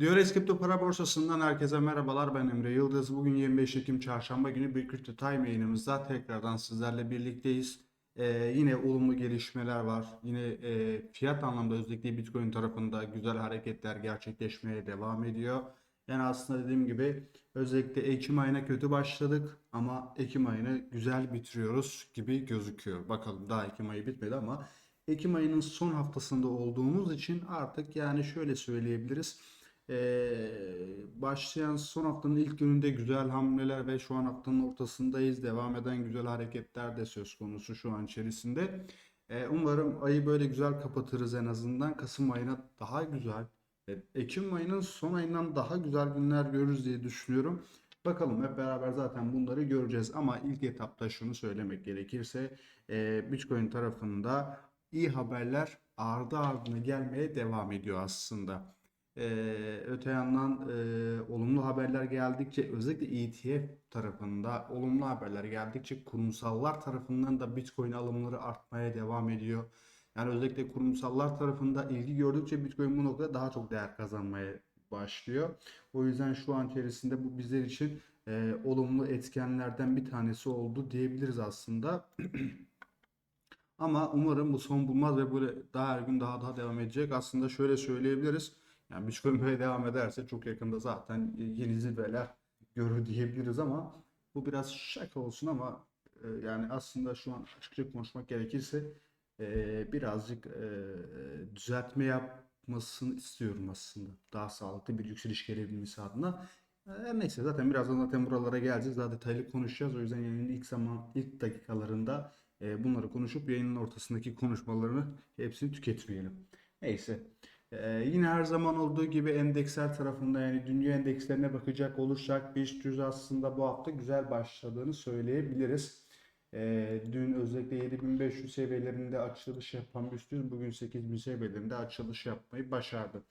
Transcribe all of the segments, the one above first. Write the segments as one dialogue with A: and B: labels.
A: Diyorez Kripto Para Borsası'ndan herkese merhabalar. Ben Emre Yıldız. Bugün 25 Ekim Çarşamba günü bir Crypto Time yayınımızda tekrardan sizlerle birlikteyiz. Ee, yine olumlu gelişmeler var. Yine e, fiyat anlamda özellikle Bitcoin tarafında güzel hareketler gerçekleşmeye devam ediyor. Yani aslında dediğim gibi özellikle Ekim ayına kötü başladık ama Ekim ayını güzel bitiriyoruz gibi gözüküyor. Bakalım daha Ekim ayı bitmedi ama Ekim ayının son haftasında olduğumuz için artık yani şöyle söyleyebiliriz. Ee, başlayan son haftanın ilk gününde güzel hamleler ve şu an haftanın ortasındayız. Devam eden güzel hareketler de söz konusu şu an içerisinde. Ee, umarım ayı böyle güzel kapatırız en azından. Kasım ayına daha güzel, e, Ekim ayının son ayından daha güzel günler görürüz diye düşünüyorum. Bakalım hep beraber zaten bunları göreceğiz. Ama ilk etapta şunu söylemek gerekirse e, Bitcoin tarafında iyi haberler ardı ardına gelmeye devam ediyor aslında. Ee, öte yandan e, olumlu haberler geldikçe özellikle ETF tarafında olumlu haberler geldikçe kurumsallar tarafından da Bitcoin alımları artmaya devam ediyor. Yani özellikle kurumsallar tarafında ilgi gördükçe Bitcoin bu noktada daha çok değer kazanmaya başlıyor. O yüzden şu an içerisinde bu bizler için e, olumlu etkenlerden bir tanesi oldu diyebiliriz aslında. Ama umarım bu son bulmaz ve böyle daha her gün daha daha devam edecek. Aslında şöyle söyleyebiliriz. Yani Bitcoin böyle devam ederse çok yakında zaten yeni zirveler görür diyebiliriz ama bu biraz şaka olsun ama e, yani aslında şu an açıkça konuşmak gerekirse e, birazcık e, düzeltme yapmasını istiyorum aslında. Daha sağlıklı bir yükseliş gelebilmesi adına. Her neyse zaten birazdan zaten buralara geleceğiz. Daha detaylı konuşacağız. O yüzden yayının ilk zaman ilk dakikalarında e, bunları konuşup yayının ortasındaki konuşmalarını hepsini tüketmeyelim. Neyse. Ee, yine her zaman olduğu gibi endeksler tarafında yani dünya endekslerine bakacak olursak BIST 100 aslında bu hafta güzel başladığını söyleyebiliriz. Ee, dün özellikle 7500 seviyelerinde açılış yapan BIST 100 bugün 8000 seviyelerinde açılış yapmayı başardı.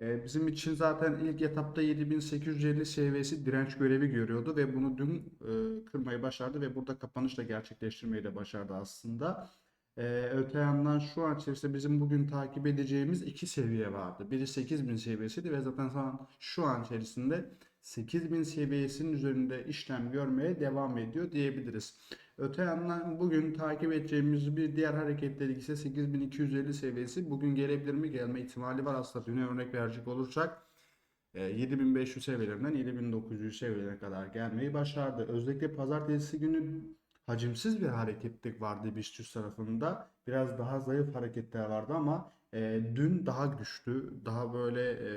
A: Ee, bizim için zaten ilk etapta 7850 seviyesi direnç görevi görüyordu ve bunu dün e, kırmayı başardı ve burada kapanışla gerçekleştirmeyi de başardı aslında. Ee, öte yandan şu an içerisinde bizim bugün takip edeceğimiz iki seviye vardı. Biri 8000 seviyesiydi ve zaten şu an, şu an içerisinde 8000 seviyesinin üzerinde işlem görmeye devam ediyor diyebiliriz. Öte yandan bugün takip edeceğimiz bir diğer hareketlilik ise 8250 seviyesi. Bugün gelebilir mi? Gelme ihtimali var aslında. Düne örnek verecek olursak. e, 7500 seviyelerinden 7900 seviyelerine kadar gelmeyi başardı. Özellikle pazartesi günü hacimsiz bir hareketlik vardı BIST 100 tarafında. Biraz daha zayıf hareketler vardı ama e, dün daha güçlü, daha böyle e,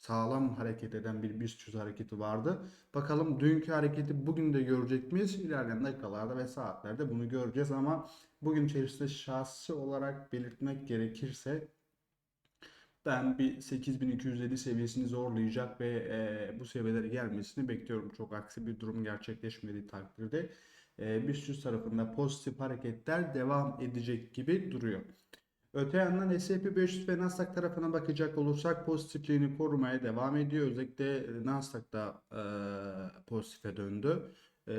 A: sağlam hareket eden bir BIST 100 hareketi vardı. Bakalım dünkü hareketi bugün de görecek miyiz? İlerleyen dakikalarda ve saatlerde bunu göreceğiz ama bugün içerisinde şahsi olarak belirtmek gerekirse ben bir 8250 seviyesini zorlayacak ve e, bu seviyelere gelmesini bekliyorum. Çok aksi bir durum gerçekleşmediği takdirde BIST 100 tarafında pozitif hareketler devam edecek gibi duruyor. Öte yandan S&P 500 ve Nasdaq tarafına bakacak olursak pozitifliğini korumaya devam ediyor. Özellikle Nasdaq da e, pozitife döndü. E,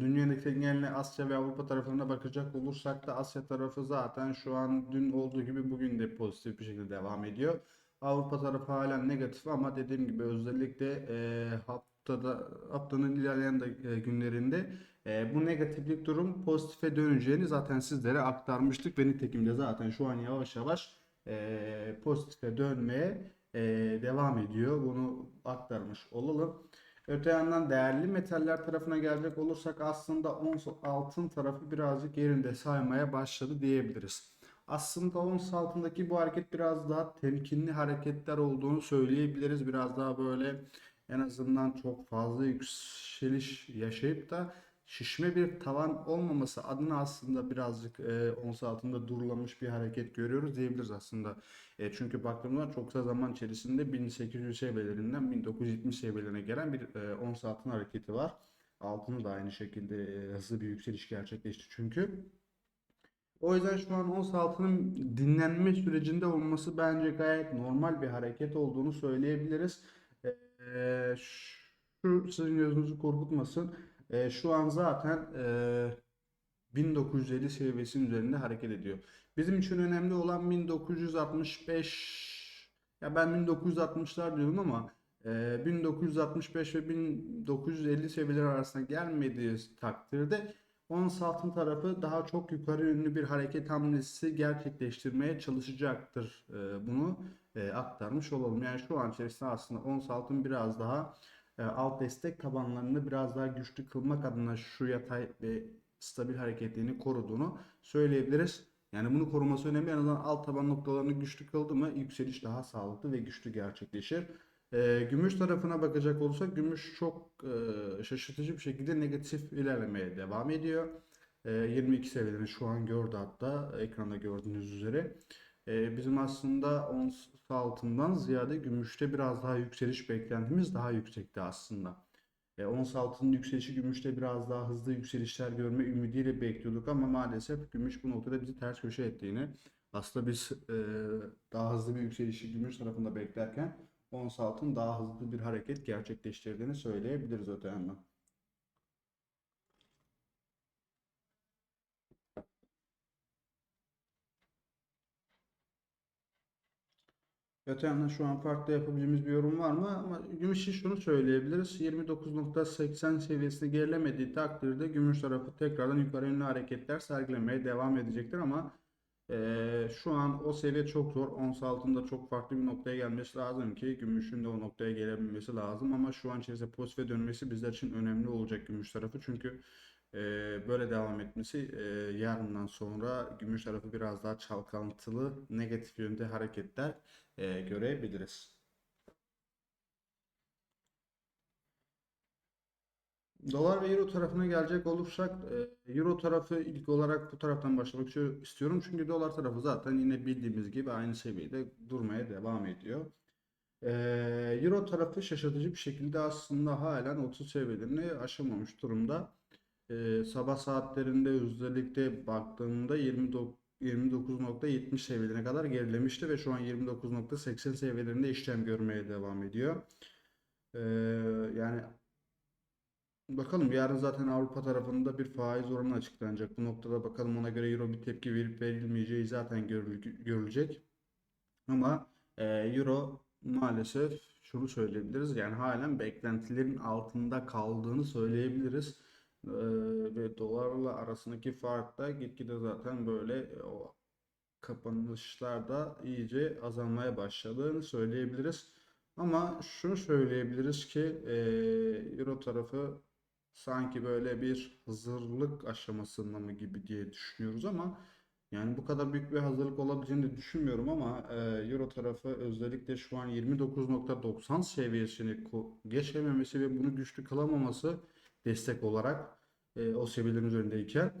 A: dünyadaki geneline Asya ve Avrupa tarafına bakacak olursak da Asya tarafı zaten şu an dün olduğu gibi bugün de pozitif bir şekilde devam ediyor. Avrupa tarafı hala negatif ama dediğim gibi özellikle e, haftada haftanın ilerleyen de, e, günlerinde e, bu negatiflik durum pozitife döneceğini zaten sizlere aktarmıştık ve nitekim de zaten şu an yavaş yavaş e, pozitife dönmeye e, devam ediyor. Bunu aktarmış olalım. Öte yandan değerli metaller tarafına gelecek olursak aslında ons altın tarafı birazcık yerinde saymaya başladı diyebiliriz. Aslında ons altındaki bu hareket biraz daha temkinli hareketler olduğunu söyleyebiliriz. Biraz daha böyle en azından çok fazla yükseliş yaşayıp da şişme bir tavan olmaması adına aslında birazcık e, ons altında durulamış bir hareket görüyoruz diyebiliriz aslında. E, çünkü baktığımda çok kısa zaman içerisinde 1800 seviyelerinden 1970 seviyelerine gelen bir e, ons altın hareketi var. Altını da aynı şekilde e, hızlı bir yükseliş gerçekleşti çünkü. O yüzden şu an ons altının dinlenme sürecinde olması bence gayet normal bir hareket olduğunu söyleyebiliriz. Ee, şu sizin gözünüzü korkutmasın. Ee, şu an zaten e, 1950 seviyesinin üzerinde hareket ediyor. Bizim için önemli olan 1965 ya ben 1960'lar diyorum ama e, 1965 ve 1950 seviyeler arasında gelmediği takdirde ons altın tarafı daha çok yukarı yönlü bir hareket hamlesi gerçekleştirmeye çalışacaktır. E, bunu e, aktarmış olalım. Yani şu an içerisinde aslında ons altın biraz daha e, alt destek tabanlarını biraz daha güçlü kılmak adına şu yatay ve stabil hareketliğini koruduğunu söyleyebiliriz. Yani bunu koruması önemli. En azından alt taban noktalarını güçlü kıldı mı yükseliş daha sağlıklı ve güçlü gerçekleşir. E, gümüş tarafına bakacak olursak gümüş çok e, şaşırtıcı bir şekilde negatif ilerlemeye devam ediyor. E, 22 seviyelerini şu an gördü hatta ekranda gördüğünüz üzere. E, bizim aslında ons altından ziyade gümüşte biraz daha yükseliş beklentimiz daha yüksekti aslında. E, ons altının yükselişi gümüşte biraz daha hızlı yükselişler görme ümidiyle bekliyorduk ama maalesef gümüş bu noktada bizi ters köşe ettiğini aslında biz e, daha hızlı bir yükselişi gümüş tarafında beklerken ons altın daha hızlı bir hareket gerçekleştirdiğini söyleyebiliriz öte yandan. Öte yandan şu an farklı yapabileceğimiz bir yorum var mı? Ama gümüş için şunu söyleyebiliriz. 29.80 seviyesini gerilemediği takdirde gümüş tarafı tekrardan yukarı yönlü hareketler sergilemeye devam edecektir ama eee, şu an o seviye çok zor. Ons altında çok farklı bir noktaya gelmesi lazım ki gümüşün de o noktaya gelebilmesi lazım ama şu an içerisinde pozitife dönmesi bizler için önemli olacak gümüş tarafı. Çünkü eee, böyle devam etmesi eee, yarından sonra gümüş tarafı biraz daha çalkantılı negatif yönde hareketler e, görebiliriz. Dolar ve Euro tarafına gelecek olursak e, Euro tarafı ilk olarak bu taraftan başlamak istiyorum. Çünkü dolar tarafı zaten yine bildiğimiz gibi aynı seviyede durmaya devam ediyor. E, Euro tarafı şaşırtıcı bir şekilde aslında halen 30 seviyelerini aşamamış durumda. E, sabah saatlerinde özellikle baktığımda 29 29.70 seviyelerine kadar gerilemişti ve şu an 29.80 seviyelerinde işlem görmeye devam ediyor. Yani bakalım yarın zaten Avrupa tarafında bir faiz oranı açıklanacak. Bu noktada bakalım ona göre Euro bir tepki verip verilmeyeceği zaten görül- görülecek. Ama e, Euro maalesef şunu söyleyebiliriz. Yani halen beklentilerin altında kaldığını söyleyebiliriz. Ee, ve dolarla arasındaki fark da gitgide zaten böyle e, o kapanışlarda iyice azalmaya başladığını söyleyebiliriz. Ama şunu söyleyebiliriz ki e, Euro tarafı sanki böyle bir hazırlık aşamasında mı gibi diye düşünüyoruz ama yani bu kadar büyük bir hazırlık olabileceğini de düşünmüyorum ama e, Euro tarafı özellikle şu an 29.90 seviyesini geçememesi ve bunu güçlü kılamaması destek olarak e, o seviyelerin üzerindeyken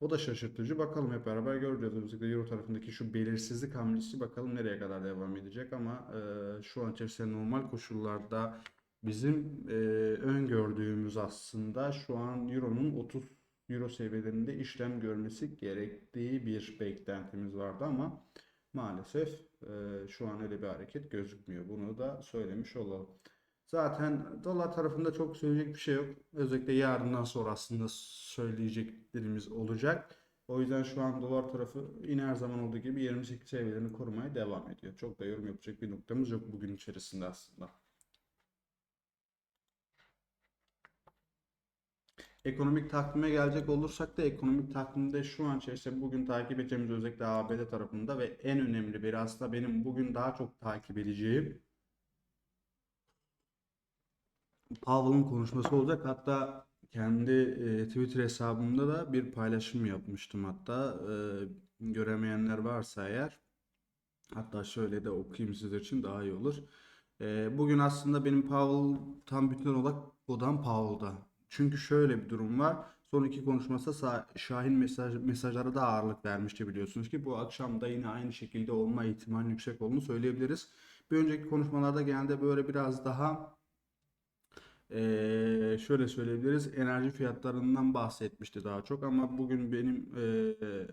A: o da şaşırtıcı. Bakalım hep beraber göreceğiz. Özellikle Euro tarafındaki şu belirsizlik hamlesi bakalım nereye kadar devam edecek ama e, şu an içerisinde normal koşullarda bizim e, öngördüğümüz aslında şu an Euro'nun 30 Euro seviyelerinde işlem görmesi gerektiği bir beklentimiz vardı ama maalesef e, şu an öyle bir hareket gözükmüyor. Bunu da söylemiş olalım. Zaten dolar tarafında çok söyleyecek bir şey yok. Özellikle yarından sonra aslında söyleyeceklerimiz olacak. O yüzden şu an dolar tarafı yine her zaman olduğu gibi 28 seviyelerini korumaya devam ediyor. Çok da yorum yapacak bir noktamız yok bugün içerisinde aslında. Ekonomik takvime gelecek olursak da ekonomik takvimde şu an içerisinde bugün takip edeceğimiz özellikle ABD tarafında ve en önemli bir aslında benim bugün daha çok takip edeceğim Powell'ın konuşması olacak. Hatta kendi e, Twitter hesabımda da bir paylaşım yapmıştım hatta. E, göremeyenler varsa eğer hatta şöyle de okuyayım sizler için daha iyi olur. E, bugün aslında benim Powell tam bütün olarak odam Powell'da. Çünkü şöyle bir durum var. Son iki Şahin mesaj, mesajlara da ağırlık vermişti biliyorsunuz ki bu akşam da yine aynı şekilde olma ihtimali yüksek olduğunu söyleyebiliriz. Bir önceki konuşmalarda genelde böyle biraz daha eee, şöyle söyleyebiliriz enerji fiyatlarından bahsetmişti daha çok ama bugün benim eee,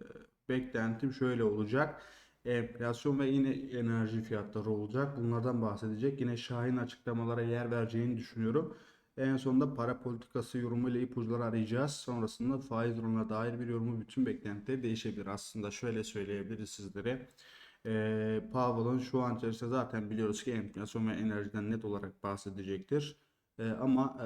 A: beklentim şöyle olacak. Enflasyon ve yine enerji fiyatları olacak. Bunlardan bahsedecek. Yine Şahin açıklamalara yer vereceğini düşünüyorum. En sonunda para politikası yorumuyla ipuçları arayacağız. Sonrasında faiz oranına dair bir yorumu bütün beklentileri değişebilir. Aslında şöyle söyleyebiliriz sizlere. Ee, Powell'ın şu an içerisinde zaten biliyoruz ki enflasyon ve enerjiden net olarak bahsedecektir. Ee, ama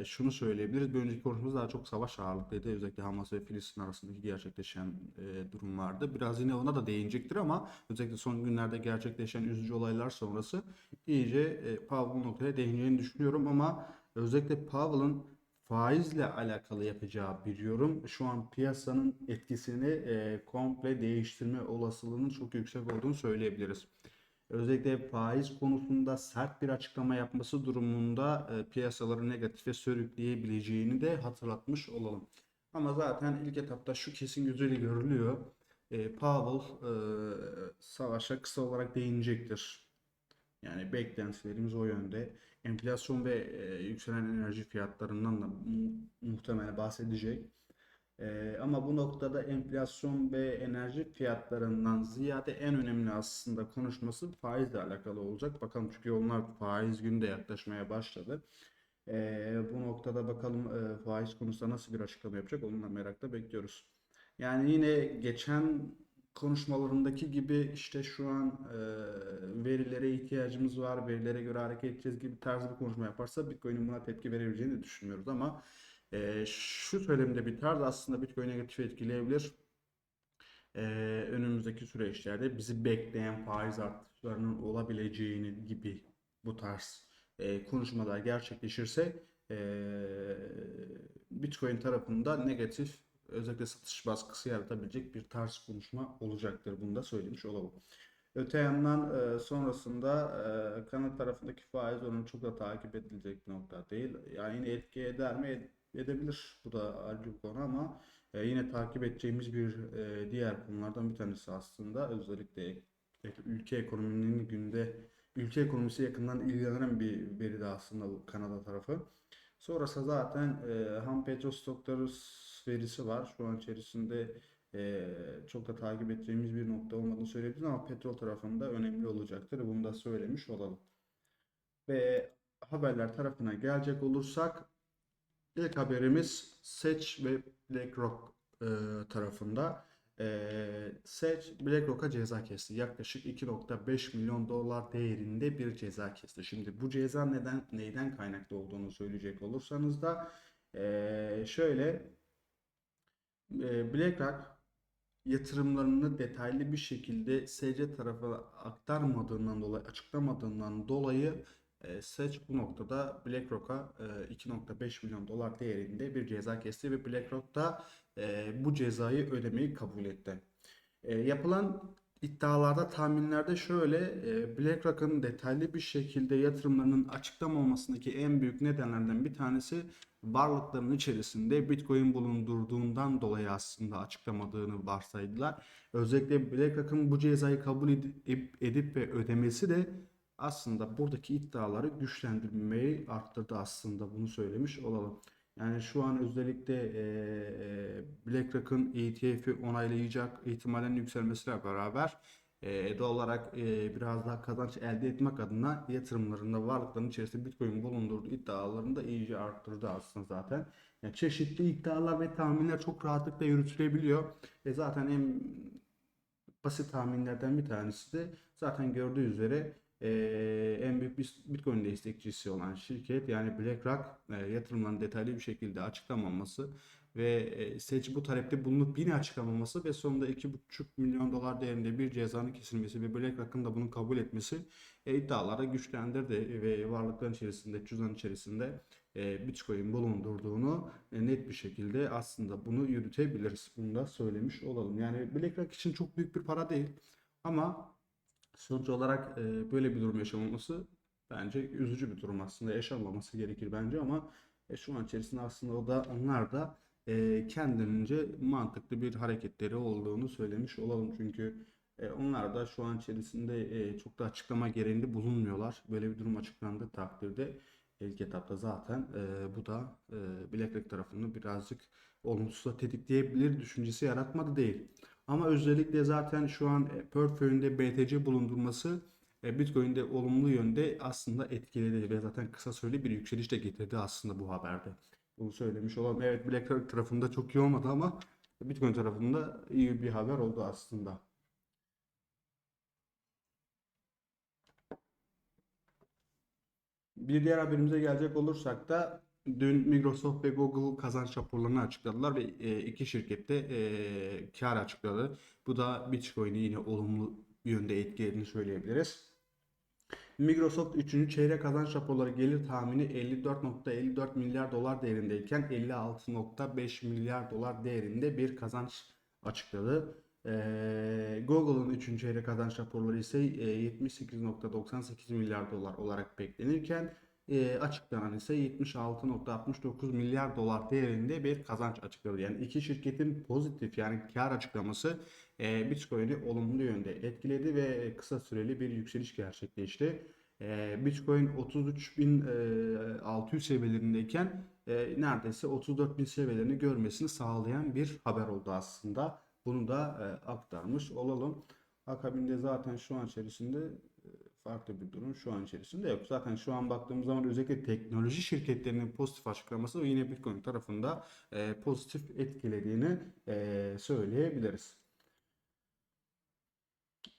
A: e, şunu söyleyebiliriz. Bir önceki konuşmamız daha çok savaş ağırlıklıydı. Özellikle Hamas ve Filistin arasındaki gerçekleşen e, durum vardı. Biraz yine ona da değinecektir ama özellikle son günlerde gerçekleşen üzücü olaylar sonrası iyice e, Powell'ın noktaya değineceğini düşünüyorum ama özellikle Powell'ın faizle alakalı yapacağı bir yorum şu an piyasanın etkisini e, komple değiştirme olasılığının çok yüksek olduğunu söyleyebiliriz. Özellikle faiz konusunda sert bir açıklama yapması durumunda e, piyasaları negatife sürükleyebileceğini de hatırlatmış olalım. Ama zaten ilk etapta şu kesin gözüyle görülüyor. E, Powell e, savaşa kısa olarak değinecektir. Yani beklentilerimiz o yönde. Enflasyon ve e, yükselen enerji fiyatlarından da mu- muhtemelen bahsedecek. Ee, ama bu noktada enflasyon ve enerji fiyatlarından ziyade en önemli aslında konuşması faizle alakalı olacak. Bakalım çünkü onlar faiz günü de yaklaşmaya başladı. Ee, bu noktada bakalım e, faiz konusunda nasıl bir açıklama yapacak onunla merakla bekliyoruz. Yani yine geçen konuşmalarındaki gibi işte şu an e, verilere ihtiyacımız var, verilere göre hareket edeceğiz gibi tarzı bir konuşma yaparsa Bitcoin'in buna tepki verebileceğini de düşünmüyoruz ama e, şu söylemde bir tarz aslında Bitcoin'i negatif etkileyebilir. E, önümüzdeki süreçlerde bizi bekleyen faiz artışlarının olabileceğini gibi bu tarz e, konuşmalar gerçekleşirse e, Bitcoin tarafında negatif özellikle satış baskısı yaratabilecek bir tarz konuşma olacaktır. Bunu da söylemiş olalım. Öte yandan e, sonrasında e, tarafındaki faiz oranı çok da takip edilecek nokta değil. Yani etki eder mi? Ed- edebilir. Bu da ayrı bir konu ama e, yine takip edeceğimiz bir e, diğer konulardan bir tanesi aslında. Özellikle ülke ekonominin günde ülke ekonomisi yakından ilgilenen bir veri de aslında bu Kanada tarafı. Sonrası zaten e, ham petrol stokları verisi var. Şu an içerisinde e, çok da takip edeceğimiz bir nokta olmadığını söyleyebiliriz ama petrol tarafında önemli olacaktır. Bunu da söylemiş olalım. Ve haberler tarafına gelecek olursak ilk haberimiz Seç ve BlackRock e, tarafında. E, Seç BlackRock'a ceza kesti. Yaklaşık 2.5 milyon dolar değerinde bir ceza kesti. Şimdi bu ceza neden neyden kaynaklı olduğunu söyleyecek olursanız da e, şöyle BlackRock yatırımlarını detaylı bir şekilde SC tarafa aktarmadığından dolayı, açıklamadığından dolayı e, Seç bu noktada BlackRock'a e, 2.5 milyon dolar değerinde bir ceza kesti ve BlackRock da e, bu cezayı ödemeyi kabul etti. E, yapılan iddialarda, tahminlerde şöyle, e, BlackRock'ın detaylı bir şekilde yatırımlarının açıklamamasındaki en büyük nedenlerden bir tanesi varlıklarının içerisinde Bitcoin bulundurduğundan dolayı aslında açıklamadığını varsaydılar. Özellikle BlackRock'ın bu cezayı kabul edip, edip ve ödemesi de aslında buradaki iddiaları güçlendirmeyi arttırdı aslında bunu söylemiş olalım. Yani şu an özellikle eee BlackRock'ın ETF'i onaylayacak ihtimalinin yükselmesiyle beraber eee doğal olarak eee, biraz daha kazanç elde etmek adına yatırımlarında varlıkların içerisinde Bitcoin bulundurduğu iddialarını da iyice arttırdı aslında zaten. Yani çeşitli iddialar ve tahminler çok rahatlıkla yürütülebiliyor. E zaten en basit tahminlerden bir tanesi de zaten gördüğü üzere eee, en büyük Bitcoin destekçisi olan şirket yani BlackRock e, yatırımlarını detaylı bir şekilde açıklamaması ve e, SEC bu talepte bulunup yine açıklamaması ve sonunda 2,5 milyon dolar değerinde bir cezanın kesilmesi ve BlackRock'ın da bunu kabul etmesi e, iddiaları güçlendirdi ve varlıkların içerisinde, cüzdan içerisinde e, Bitcoin bulundurduğunu e, net bir şekilde aslında bunu yürütebiliriz. Bunu da söylemiş olalım. Yani BlackRock için çok büyük bir para değil ama sonuç olarak e, böyle bir durum yaşamaması bence üzücü bir durum aslında. Yaşanmaması gerekir bence ama e, şu an içerisinde aslında o da onlar da e, kendilerince mantıklı bir hareketleri olduğunu söylemiş olalım. Çünkü e, onlar da şu an içerisinde e, çok da açıklama gereğinde bulunmuyorlar. Böyle bir durum açıklandığı takdirde ilk etapta zaten e, bu da e, BlackRock tarafını birazcık olumsuzla tetikleyebilir düşüncesi yaratmadı değil. Ama özellikle zaten şu an e, portföyünde BTC bulundurması e, Bitcoin'de olumlu yönde aslında etkiledi ve zaten kısa süreli bir yükseliş de getirdi aslında bu haberde. Bunu söylemiş olalım. Evet BlackRock tarafında çok iyi olmadı ama Bitcoin tarafında iyi bir haber oldu aslında. Bir diğer haberimize gelecek olursak da dün Microsoft ve Google kazanç raporlarını açıkladılar ve e, iki şirkette e, kar açıkladı. Bu da Bitcoin'i yine olumlu yönde etkilediğini söyleyebiliriz. Microsoft 3. çeyrek kazanç raporları gelir tahmini 54.54 milyar dolar değerindeyken 56.5 milyar dolar değerinde bir kazanç açıkladı. Ee, Google'ın 3. çeyrek kazanç raporları ise e, 78.98 milyar dolar olarak beklenirken e, açıklanan ise 76.69 milyar dolar değerinde bir kazanç açıkladı. Yani iki şirketin pozitif yani kar açıklaması e, Bitcoin'i olumlu yönde etkiledi ve kısa süreli bir yükseliş gerçekleşti. E, Bitcoin 33.600 seviyelerindeyken e, neredeyse 34.000 seviyelerini görmesini sağlayan bir haber oldu aslında. Bunu da e, aktarmış olalım. Akabinde zaten şu an içerisinde e, farklı bir durum şu an içerisinde yok. Zaten şu an baktığımız zaman özellikle teknoloji şirketlerinin pozitif açıklaması yine Bitcoin tarafında e, pozitif etkilediğini e, söyleyebiliriz.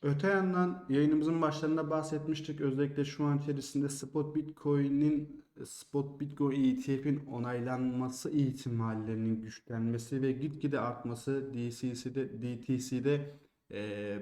A: Öte yandan yayınımızın başlarında bahsetmiştik. Özellikle şu an içerisinde Spot Bitcoin'in Spot Bitcoin ETF'in onaylanması ihtimallerinin güçlenmesi ve gitgide artması DCC'de DTC'de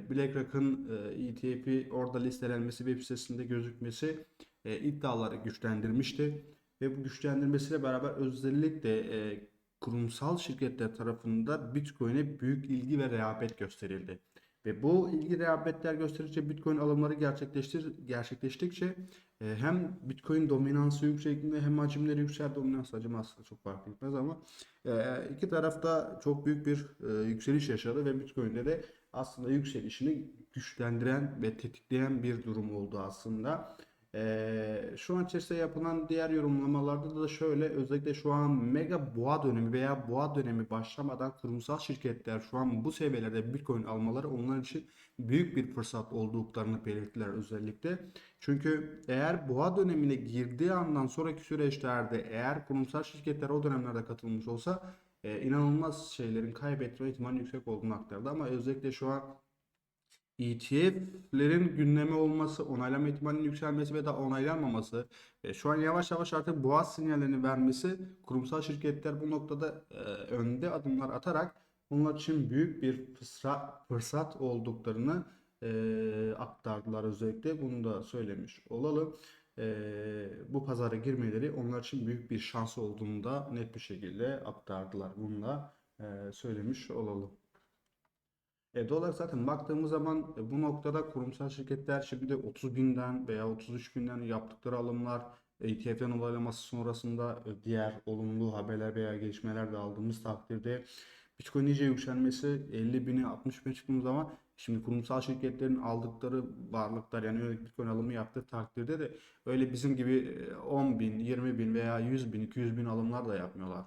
A: BlackRock'ın e, ETF'i orada listelenmesi web sitesinde gözükmesi e, iddiaları güçlendirmişti. Ve bu güçlendirmesiyle beraber özellikle e, kurumsal şirketler tarafında Bitcoin'e büyük ilgi ve rağbet gösterildi. Ve bu ilgi rağbetler gösterdikçe Bitcoin alımları gerçekleştir, gerçekleştikçe e, hem Bitcoin dominansı yüksekliğinde hem hacimleri yükseldi. Dominans hacim aslında çok fark etmez ama e, iki tarafta çok büyük bir e, yükseliş yaşadı ve Bitcoin'de de aslında yükselişini güçlendiren ve tetikleyen bir durum oldu aslında. Ee, şu an içerisinde yapılan diğer yorumlamalarda da şöyle özellikle şu an mega boğa dönemi veya boğa dönemi başlamadan kurumsal şirketler şu an bu seviyelerde Bitcoin almaları onlar için büyük bir fırsat olduklarını belirttiler özellikle. Çünkü eğer boğa dönemine girdiği andan sonraki süreçlerde eğer kurumsal şirketler o dönemlerde katılmış olsa e, inanılmaz şeylerin kaybetme ihtimali yüksek olduğunu aktardı ama özellikle şu an ETF'lerin gündeme olması, onaylama ihtimalinin yükselmesi ve da onaylanmaması, e, şu an yavaş yavaş artık boğaz sinyallerini vermesi, kurumsal şirketler bu noktada e, önde adımlar atarak onlar için büyük bir fırsat, fırsat olduklarını e, aktardılar özellikle. Bunu da söylemiş olalım. E, bu pazara girmeleri onlar için büyük bir şans olduğunu da net bir şekilde aktardılar. Bunu da e, söylemiş olalım. E, dolar zaten baktığımız zaman e, bu noktada kurumsal şirketler şimdi 30 binden veya 33 binden yaptıkları alımlar ETF'den onaylaması sonrasında e, diğer olumlu haberler veya gelişmeler de aldığımız takdirde Bitcoin iyice yükselmesi 50 bini 60 bine çıktığımız zaman şimdi kurumsal şirketlerin aldıkları varlıklar yani Bitcoin alımı yaptığı takdirde de öyle bizim gibi e, 10 bin, 20 bin veya 100 bin, 200 bin alımlar da yapmıyorlar.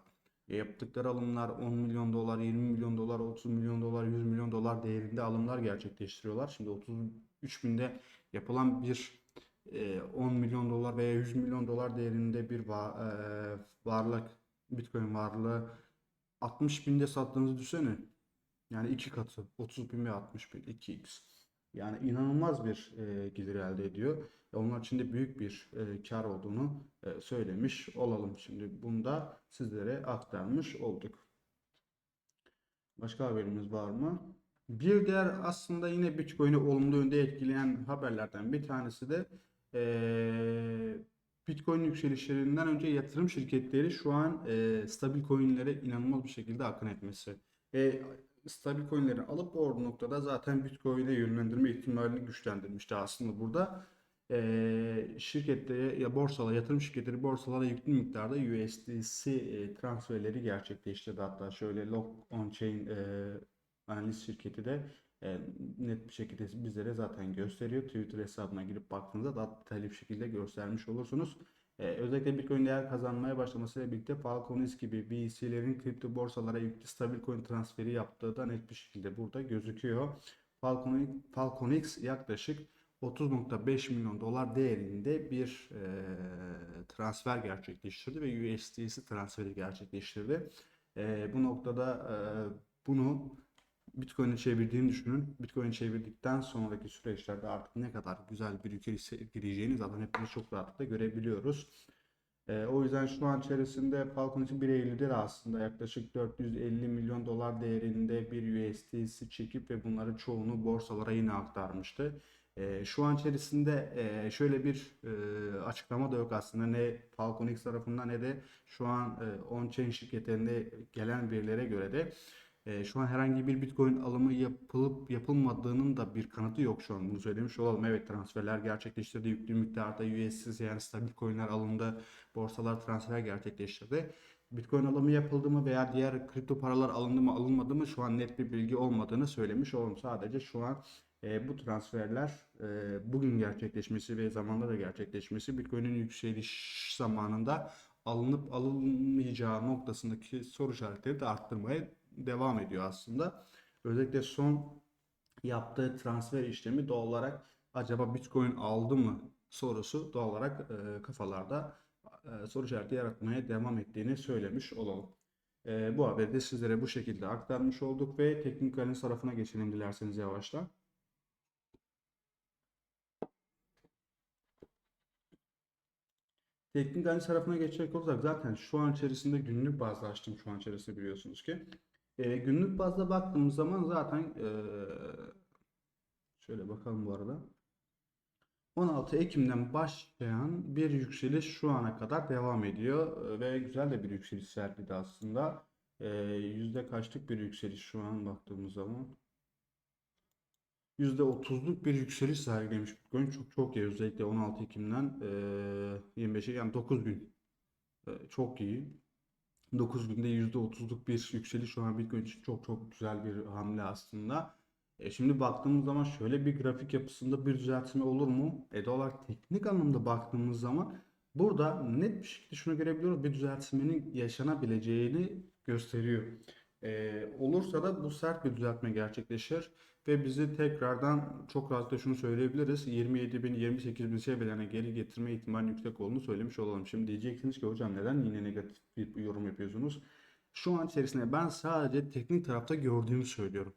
A: E, yaptıkları alımlar 10 milyon dolar, 20 milyon dolar, 30 milyon dolar, 100 milyon dolar değerinde alımlar gerçekleştiriyorlar. Şimdi 33 binde yapılan bir e, 10 milyon dolar veya 100 milyon dolar değerinde bir e, varlık, Bitcoin varlığı 60 binde sattığınızı düşünsene. Yani iki katı. 30 bin ve 60 bin. 2x. Yani inanılmaz bir e, gelir elde ediyor. E, onlar için de büyük bir e, kar olduğunu e, söylemiş olalım. Şimdi bunu da sizlere aktarmış olduk. Başka haberimiz var mı? Bir diğer aslında yine Bitcoin'i olumlu yönde etkileyen haberlerden bir tanesi de e, Bitcoin yükselişlerinden önce yatırım şirketleri şu an e, stabil coinlere inanılmaz bir şekilde akın etmesi. E, stabil coinleri alıp o noktada zaten Bitcoin'e yönlendirme ihtimalini güçlendirmişti aslında burada. E, şirketlere ya borsalara, yatırım şirketleri borsalara yüklü miktarda USDC transferleri gerçekleştirdi. Hatta şöyle Lock On Chain e, analiz şirketi de net bir şekilde bizlere zaten gösteriyor. Twitter hesabına girip baktığınızda daha detaylı bir şekilde göstermiş olursunuz. Ee, özellikle Bitcoin değer kazanmaya başlamasıyla birlikte Falconis gibi BTC'lerin kripto borsalara yüklü stabil coin transferi yaptığı da net bir şekilde burada gözüküyor. Falconix, Falconix yaklaşık 30.5 milyon dolar değerinde bir e, transfer gerçekleştirdi ve USDC transferi gerçekleştirdi. E, bu noktada e, bunu Bitcoin'e çevirdiğini düşünün. Bitcoin'e çevirdikten sonraki süreçlerde artık ne kadar güzel bir yükselişe gireceğini zaten hepimiz çok rahatlıkla görebiliyoruz. Ee, o yüzden şu an içerisinde Falcon için 1 Eylül'de de aslında yaklaşık 450 milyon dolar değerinde bir USDC çekip ve bunların çoğunu borsalara yine aktarmıştı. Ee, şu an içerisinde e, şöyle bir e, açıklama da yok aslında ne Falcon X tarafından ne de şu an e, on-chain şirketlerinde gelen verilere göre de e, şu an herhangi bir Bitcoin alımı yapılıp yapılmadığının da bir kanıtı yok şu an bunu söylemiş olalım. Evet transferler gerçekleştirdi. Yüklü miktarda USDC yani stabil coinler alındı. Borsalar transfer gerçekleştirdi. Bitcoin alımı yapıldı mı veya diğer kripto paralar alındı mı alınmadı mı şu an net bir bilgi olmadığını söylemiş olalım. Sadece şu an e, bu transferler e, bugün gerçekleşmesi ve zamanda da gerçekleşmesi Bitcoin'in yükseliş zamanında alınıp alınmayacağı noktasındaki soru işaretleri de arttırmaya devam ediyor aslında. Özellikle son yaptığı transfer işlemi doğal olarak acaba Bitcoin aldı mı sorusu doğal olarak e, kafalarda e, soru işareti yaratmaya devam ettiğini söylemiş olalım. E, bu haberi de sizlere bu şekilde aktarmış olduk ve teknik analiz tarafına geçelim dilerseniz yavaştan. Teknik analiz tarafına geçecek olursak zaten şu an içerisinde günlük bazda açtım şu an içerisinde biliyorsunuz ki. E, günlük bazda baktığımız zaman zaten e, şöyle bakalım bu arada. 16 Ekim'den başlayan bir yükseliş şu ana kadar devam ediyor E, ve güzel de bir yükseliş sergiledi aslında. E, yüzde kaçlık bir yükseliş şu an baktığımız zaman. %30'luk bir yükseliş sergilemiş Bitcoin. Çok çok iyi. Özellikle 16 Ekim'den e, 25'e yani 9 gün. E, çok iyi. 9 günde %30'luk bir yükseliş şu an Bitcoin için çok çok güzel bir hamle aslında. E şimdi baktığımız zaman şöyle bir grafik yapısında bir düzeltme olur mu? E doğal olarak teknik anlamda baktığımız zaman burada net bir şekilde şunu görebiliyoruz. Bir düzeltmenin yaşanabileceğini gösteriyor. E, olursa da bu sert bir düzeltme gerçekleşir ve bizi tekrardan çok rahatlıkla şunu söyleyebiliriz. 27 bin 28 bin seviyelerine geri getirme ihtimali yüksek olduğunu söylemiş olalım. Şimdi diyeceksiniz ki hocam neden yine negatif bir yorum yapıyorsunuz? Şu an içerisinde ben sadece teknik tarafta gördüğümü söylüyorum.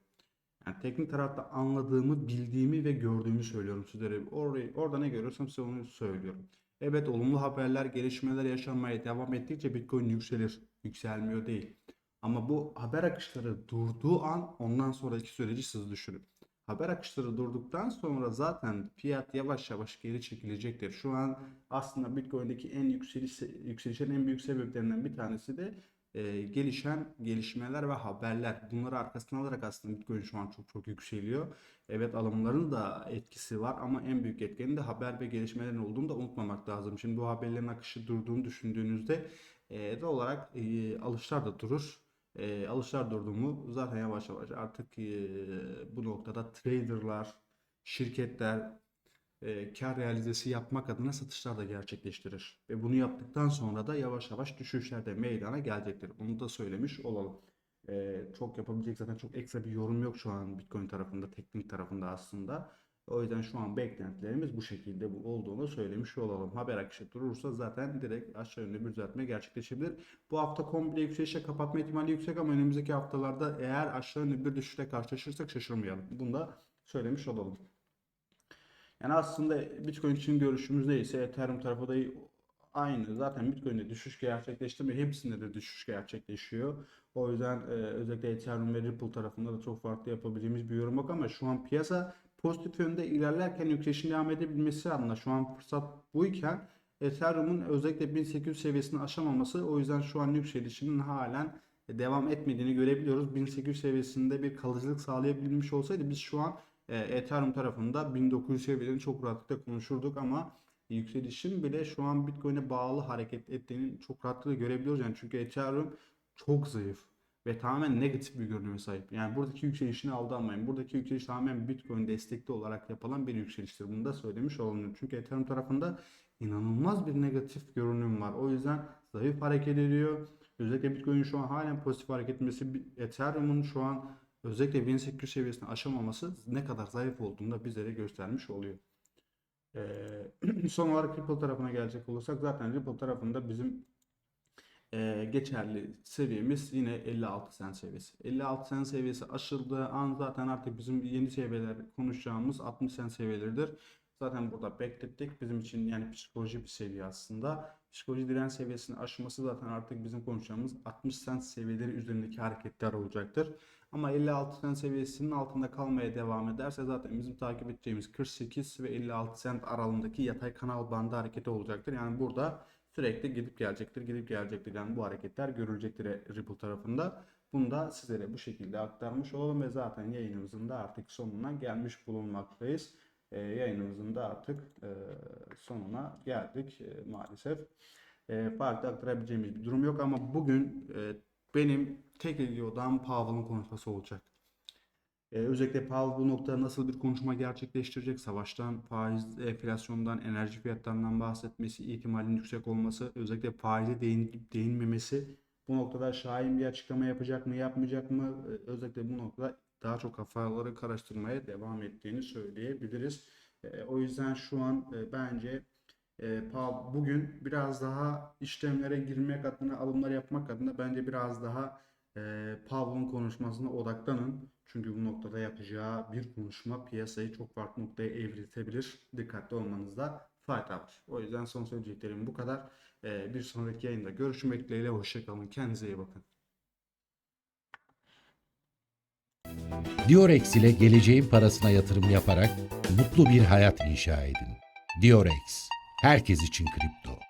A: Yani teknik tarafta anladığımı, bildiğimi ve gördüğümü söylüyorum sizlere. Orayı, orada ne görüyorsam size onu söylüyorum. Evet olumlu haberler, gelişmeler yaşanmaya devam ettikçe Bitcoin yükselir. Yükselmiyor değil. Ama bu haber akışları durduğu an ondan sonraki süreci siz düşünün. Haber akışları durduktan sonra zaten fiyat yavaş yavaş geri çekilecektir. Şu an aslında Bitcoin'deki en yükseliş, yükselişin en büyük sebeplerinden bir tanesi de e, gelişen gelişmeler ve haberler. Bunları arkasına alarak aslında Bitcoin şu an çok çok yükseliyor. Evet alımların da etkisi var ama en büyük etkenin de haber ve gelişmelerin olduğunu da unutmamak lazım. Şimdi bu haberlerin akışı durduğunu düşündüğünüzde e, doğal olarak e, alışlar da durur. E, alışlar durdu mu zaten yavaş yavaş artık e, bu noktada traderlar, şirketler e, kar realizesi yapmak adına satışlar da gerçekleştirir. Ve bunu yaptıktan sonra da yavaş yavaş düşüşler de meydana gelecektir. Bunu da söylemiş olalım. E, çok yapabilecek zaten çok ekstra bir yorum yok şu an Bitcoin tarafında, teknik tarafında aslında. O yüzden şu an beklentilerimiz bu şekilde olduğunu söylemiş olalım. Haber akışı durursa zaten direkt aşağı yönlü bir düzeltme gerçekleşebilir. Bu hafta komple yükselişe kapatma ihtimali yüksek ama önümüzdeki haftalarda eğer aşağı yönlü bir düşüşle karşılaşırsak şaşırmayalım. Bunu da söylemiş olalım. Yani aslında Bitcoin için görüşümüz neyse Ethereum tarafı da aynı. Zaten Bitcoin'de düşüş gerçekleştirmiyor. Hepsinde de düşüş gerçekleşiyor. O yüzden e, özellikle Ethereum ve Ripple tarafında da çok farklı yapabileceğimiz bir yorum yok ama şu an piyasa pozitif yönde ilerlerken yükselişin devam edebilmesi adına şu an fırsat buyken Ethereum'un özellikle 1800 seviyesini aşamaması o yüzden şu an yükselişinin halen devam etmediğini görebiliyoruz. 1800 seviyesinde bir kalıcılık sağlayabilmiş olsaydı biz şu an e, Ethereum tarafında 1900 seviyelerini çok rahatlıkla konuşurduk ama yükselişin bile şu an Bitcoin'e bağlı hareket ettiğini çok rahatlıkla görebiliyoruz. Yani çünkü Ethereum çok zayıf ve tamamen negatif bir görünüme sahip. Yani buradaki yükselişini aldanmayın. Buradaki yükseliş tamamen Bitcoin destekli olarak yapılan bir yükseliştir. Bunu da söylemiş olalım. Çünkü Ethereum tarafında inanılmaz bir negatif görünüm var. O yüzden zayıf hareket ediyor. Özellikle Bitcoin'in şu an halen pozitif hareket etmesi, Ethereum'un şu an özellikle 1800 seviyesini aşamaması ne kadar zayıf olduğunu da bizlere göstermiş oluyor. Ee, son olarak Ripple tarafına gelecek olursak zaten Ripple tarafında bizim e, geçerli seviyemiz yine 56 sen seviyesi. 56 sen seviyesi aşıldığı an zaten artık bizim yeni seviyeler konuşacağımız 60 sen seviyeleridir. Zaten burada beklettik. Bizim için yani psikoloji bir seviye aslında. Psikoloji direnç seviyesini aşması zaten artık bizim konuşacağımız 60 sen seviyeleri üzerindeki hareketler olacaktır. Ama 56 sen seviyesinin altında kalmaya devam ederse zaten bizim takip edeceğimiz 48 ve 56 sent aralığındaki yatay kanal bandı hareketi olacaktır. Yani burada sürekli gidip gelecektir, gidip gelecektir. Yani bu hareketler görülecektir Ripple tarafında. Bunu da sizlere bu şekilde aktarmış olalım ve zaten yayınımızın da artık sonuna gelmiş bulunmaktayız. Ee, yayınımızın da artık e, sonuna geldik e, maalesef. E, farklı aktarabileceğimiz bir durum yok ama bugün e, benim tek ilgi odam Powell'ın konuşması olacak. Ee, özellikle Powell bu noktada nasıl bir konuşma gerçekleştirecek? Savaştan, faiz, enflasyondan, enerji fiyatlarından bahsetmesi, ihtimalin yüksek olması, özellikle faize değin, değinmemesi. Bu noktada şahin bir açıklama yapacak mı, yapmayacak mı? Ee, özellikle bu noktada daha çok kafaları karıştırmaya devam ettiğini söyleyebiliriz. Ee, o yüzden şu an e, bence e, Powell bugün biraz daha işlemlere girmek adına, alımlar yapmak adına bence biraz daha e, Powell'ın konuşmasına odaklanın. Çünkü bu noktada yapacağı bir konuşma piyasayı çok farklı noktaya evriltebilir. Dikkatli olmanızda fayda var. O yüzden son söyleyeceklerim bu kadar. E, bir sonraki yayında görüşmek dileğiyle. Hoşçakalın. Kendinize iyi bakın.
B: Diorex ile geleceğin parasına yatırım yaparak mutlu bir hayat inşa edin. Diorex, Herkes için kripto.